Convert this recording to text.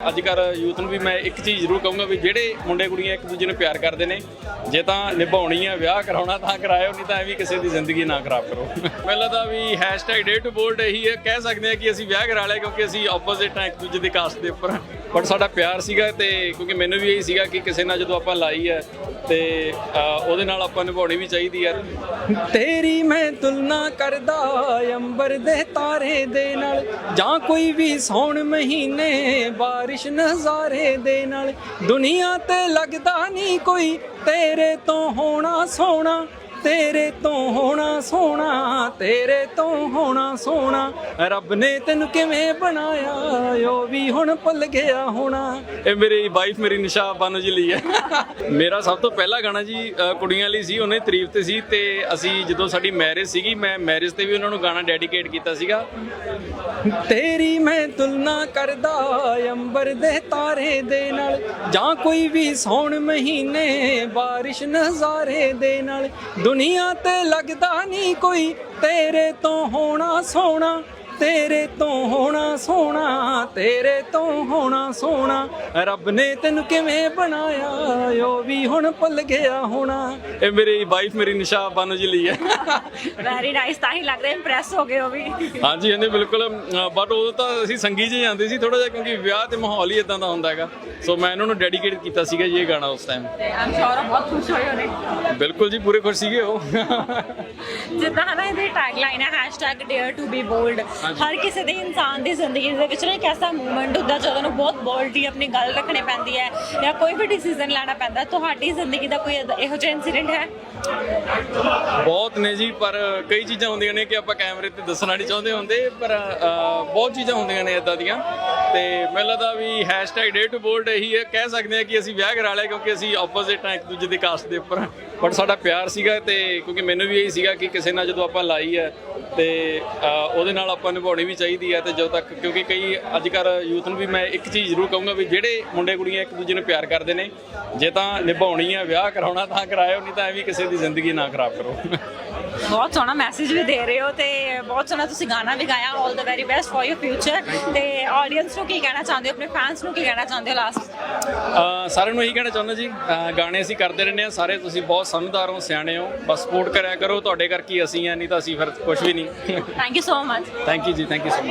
ਅੱਜ ਕੱਲ ਯੂਥ ਨੂੰ ਵੀ ਮੈਂ ਇੱਕ ਚੀਜ਼ ਜ਼ਰੂਰ ਕਹੂੰਗਾ ਵੀ ਜਿਹੜੇ ਮੁੰਡੇ ਕੁੜੀਆਂ ਇੱਕ ਦੂਜੇ ਨੂੰ ਪਿਆਰ ਕਰਦੇ ਨੇ, ਜੇ ਤਾਂ ਨਿਭਾਉਣੀ ਆ, ਵਿਆਹ ਕਰਾਉਣਾ ਤਾਂ ਕਰਾਇਓ, ਨਹੀਂ ਤਾਂ ਐਵੇਂ ਕਿਸੇ ਦੀ ਜ਼ਿੰਦਗੀ ਨਾ ਖਰਾਬ ਕਰੋ। ਪਹਿਲਾਂ ਤਾਂ ਵੀ ਡੇ ਟੂ ਬੋਲਡ ਇਹੀ ਹੈ, ਕਹਿ ਸਕਦੇ ਆ ਕਿ ਅਸੀਂ ਵਿਆਹ ਕਰਾ ਲਿਆ ਕਿਉਂਕਿ ਅਸੀਂ ਆਪੋਜ਼ਿਟ ਹਾਂ ਇੱਕ ਦੂਜੇ ਦੇ ਕਾਸਟ ਦੇ ਉੱਪਰ। ਬਟ ਸਾਡਾ ਪਿਆਰ ਸੀਗਾ ਤੇ ਕਿਉਂਕਿ ਮੈਨੂੰ ਵੀ ਇਹੀ ਸੀਗਾ ਕਿ ਕਿਸੇ ਨਾਲ ਜਦੋਂ ਆਪਾਂ ਲਾਈ ਹੈ ਤੇ ਉਹਦੇ ਨਾਲ ਆਪਾਂ ਨਿਭਾਉਣੀ ਵੀ ਚਾਹੀਦੀ ਹੈ। ਤੇਰੀ ਮੈਂ ਤੁਲਨਾ ਕਰਦਾ ਅੰਬਰ ਦੇ ਤਾਰੇ ਦੇ ਨਾਲ, ਜਾਂ ਕੋਈ ਵੀ ਸੌਣ ਮਹੀਨੇ ਬਾਰਿਸ਼ ਨਜ਼ਾਰੇ ਦੇ ਨਾਲ। ਦੁਨੀਆ ਤੇ ਲੱਗਦਾ ਨਹੀਂ ਕੋਈ ਤੇਰੇ ਤੋਂ ਹੋਣਾ ਸੋਹਣਾ ਤੇਰੇ ਤੋਂ ਹੋਣਾ ਸੋਹਣਾ ਤੇਰੇ ਤੋਂ ਹੋਣਾ ਸੋਹਣਾ। ਰੱਬ ਨੇ ਤੈਨੂੰ ਕਿਵੇਂ ਬਣਾਇਆ ਉਹ ਵੀ ਹੁਣ ਭੁੱਲ ਗਿਆ ਹੋਣਾ। ਇਹ ਮੇਰੀ ਵਾਈਫ ਮੇਰੀ ਨਿਸ਼ਾ ਬਾਨੋ ਜੀ ਲਈ ਹੈ। ਮੇਰਾ ਸਭ ਤੋਂ ਪਹਿਲਾ ਗਾਣਾ ਜੀ ਕੁੜੀਆਂ ਲਈ ਸੀ ਉਹਨੇ ਤਾਰੀਫ ਤੇ ਸੀ ਤੇ ਅਸੀਂ ਜਦੋਂ ਸਾਡੀ ਮੈਰਿਜ ਸੀਗੀ ਮੈਂ ਮੈਰਿਜ ਤੇ ਵੀ ਉਹਨਾਂ ਨੂੰ ਗਾਣਾ ਡੈਡੀਕੇਟ ਕੀਤਾ ਸੀਗਾ। ਤੇਰੀ ਮੈਂ ਤੁਲਨਾ ਕਰਦਾ ਅੰਬਰ ਦੇ ਤਾਰੇ ਦੇ ਨਾਲ। ਜਾਂ ਕੋਈ ਵੀ ਸੌਣ ਮਹੀਨੇ ਬਾਰਿਸ਼ ਨਜ਼ਾਰੇ ਦੇ ਨਾਲ। ਦੁਨੀਆ ਤੇ ਲੱਗਦਾ ਨਹੀਂ ਕੋਈ ਤੇਰੇ ਤੋਂ ਹੋਣਾ ਸੋਹਣਾ। ਤੇਰੇ ਤੋਂ ਹੋਣਾ ਸੋਹਣਾ ਤੇਰੇ ਤੋਂ ਹੋਣਾ ਸੋਹਣਾ। ਰੱਬ ਨੇ ਤੈਨੂੰ ਕਿਵੇਂ ਬਣਾਇਆ ਉਹ ਵੀ ਹੁਣ ਭੁੱਲ ਗਿਆ ਹੋਣਾ। ਇਹ ਮੇਰੀ ਵਾਈਫ ਮੇਰੀ ਨਿਸ਼ਾ ਬਾਨੋ ਜੀ ਲਈ ਹੈ। ਵੈਰੀ ਨਾਈਸ ਤਾਂ ਹੀ ਲੱਗ ਰਿਹਾ ਇੰਪ੍ਰੈਸ ਹੋ ਗਏ ਉਹ ਵੀ। ਹਾਂਜੀ ਹਾਂਜੀ ਬਿਲਕੁਲ ਬਟ ਉਦੋਂ ਤਾਂ ਅਸੀਂ ਸੰਗੀ ਜੀ ਜਾਂਦੇ ਸੀ ਥੋੜਾ ਜਿਹਾ ਕਿਉਂਕਿ ਵਿਆਹ ਤੇ ਮਾਹੌਲ ਹੀ ਇਦਾਂ ਦਾ ਹੁੰਦਾ ਹੈਗਾ। ਸੋ ਮੈਂ ਇਹਨਾਂ ਨੂੰ ਡੈਡੀਕੇਟ ਕੀਤਾ ਸੀਗਾ ਇਹ ਗਾਣਾ ਉਸ ਟਾਈਮ ਤੇ ਆਮ ਸ਼ੋਰ ਬਹੁਤ ਖੁਸ਼ ਹੋਏ ਹੋਣੇ ਬਿਲਕੁਲ ਜੀ ਪੂਰੇ ਖੁਸ਼ ਸੀਗੇ ਉਹ। ਜਿੱਦਾਂ ਹਨਾ ਇਹਦੀ ਟੈਗਲਾਈਨ ਹੈ #dare to be bold ਹਰ ਕਿਸੇ ਦੇ ਇਨਸਾਨ ਦੀ ਜ਼ਿੰਦਗੀ ਦੇ ਵਿੱਚ ਨਾ ਇੱਕ ਐਸਾ ਮੂਮੈਂਟ ਹੁੰਦਾ ਜਦੋਂ ਨੂੰ ਬਹੁਤ ਬੋਲਡਲੀ ਆਪਣੀ ਗੱਲ ਰੱਖਣੀ ਪੈਂਦੀ ਹੈ ਜਾਂ ਕੋਈ ਵੀ ਡਿਸੀਜਨ ਲੈਣਾ ਪੈਂਦਾ, ਤੁਹਾਡੀ ਜ਼ਿੰਦਗੀ ਦਾ ਕੋਈ ਇਹੋ ਜਿਹਾ ਇਨਸੀਡੈਂਟ ਹੈ? ਬਹੁਤ ਨੇ ਜੀ, ਪਰ ਕਈ ਚੀਜ਼ਾਂ ਹੁੰਦੀਆਂ ਨੇ ਕਿ ਆਪਾਂ ਕੈਮਰੇ ਤੇ ਦੱਸਣਾ ਨਹੀਂ ਚਾਹੁੰਦੇ ਹੁੰਦੇ, ਪਰ ਬਹੁਤ ਚੀਜ਼ਾਂ ਹੁੰਦੀਆਂ ਨੇ ਇਦਾਂ ਦੀਆਂ। ਤੇ ਮੈਨੂੰ ਲੱਗਦਾ ਵੀ ਡੇ ਟੂ ਬੋਲਡ ਇਹੀ ਹੈ। ਕਹਿ ਸਕਦੇ ਆ ਕਿ ਅਸੀਂ ਵਿਆਹ ਕਰਾ ਲਿਆ ਕਿਉਂਕਿ ਅਸੀਂ ਆਪੋਜ਼ਿਟ ਹਾਂ ਇੱਕ ਦੂਜੇ ਦੇ ਕਾਸਟ ਦੇ ਉੱਪਰ। ਬਟ ਸਾਡਾ ਪਿਆਰ ਸੀਗਾ ਤੇ ਕਿਉਂਕਿ ਮੈਨੂੰ ਵੀ ਇਹੀ ਸੀਗਾ ਕਿ ਕਿਸੇ ਨਾਲ ਜਦੋਂ ਆਪਾਂ ਲਾਈ ਹੈ ਤੇ ਉਹਦੇ ਨਾਲ ਆਪਾਂ ਨਿਭਾਉਣੀ ਵੀ ਚਾਹੀਦੀ ਹੈ ਤੇ ਜਦੋਂ ਤੱਕ ਕਿਉਂਕਿ ਕਈ ਅੱਜ ਕੱਲ ਯੂਥ ਨੂੰ ਵੀ ਮੈਂ ਇੱਕ ਚੀਜ਼ ਜ਼ਰੂਰ ਕਹੂੰਗਾ ਵੀ ਜਿਹੜੇ ਮੁੰਡੇ ਕੁੜੀਆਂ ਇੱਕ ਦੂਜੇ ਨੂੰ ਪਿਆਰ ਕਰਦੇ ਨੇ, ਜੇ ਤਾਂ ਨਿਭਾਉਣੀ ਹੈ, ਵਿਆਹ ਕਰਾਉਣਾ ਤਾਂ ਕਰਾਇਓ, ਨਹੀਂ ਤਾਂ ਐਵੇਂ ਕਿਸੇ ਦੀ ਜ਼ਿੰਦਗੀ ਨਾ ਨਾ ਖਰਾਬ ਕਰੋ। ਬਹੁਤ ਸੋਹਣਾ ਮੈਸੇਜ ਵੀ ਦੇ ਰਹੇ ਹੋ ਤੇ ਬਹੁਤ ਸੋਹਣਾ ਤੁਸੀਂ ਗਾਣਾ ਵੀ ਗਾਇਆ। 올 the very best for your future ਤੇ ਆਡੀਅנס ਨੂੰ ਕੀ ਕਹਿਣਾ ਚਾਹੁੰਦੇ ਹੋ? ਆਪਣੇ ਫੈਨਸ ਨੂੰ ਕੀ ਕਹਿਣਾ ਚਾਹੁੰਦੇ ਹੋ ਲਾਸਟ ਸਾਰਿਆਂ ਨੂੰ ਇਹੀ ਕਹਿਣਾ ਚਾਹੁੰਦਾ ਜੀ ਗਾਣੇ ਅਸੀਂ ਕਰਦੇ ਰਹਿੰਦੇ ਆ ਸਾਰੇ ਤੁਸੀਂ ਬਹੁਤ ਸਮਝਦਾਰ ਹੋ ਸਿਆਣੇ ਹੋ ਬਸ ਸਪੋਰਟ ਕਰਿਆ ਕਰੋ ਤੁਹਾਡੇ ਕਰਕੇ ਅਸੀਂ ਆ ਨਹੀਂ ਤਾਂ ਅਸੀਂ ਫਿਰ ਕੁਝ ਵੀ ਨਹੀਂ। Thank you so much thank you ji thank you so much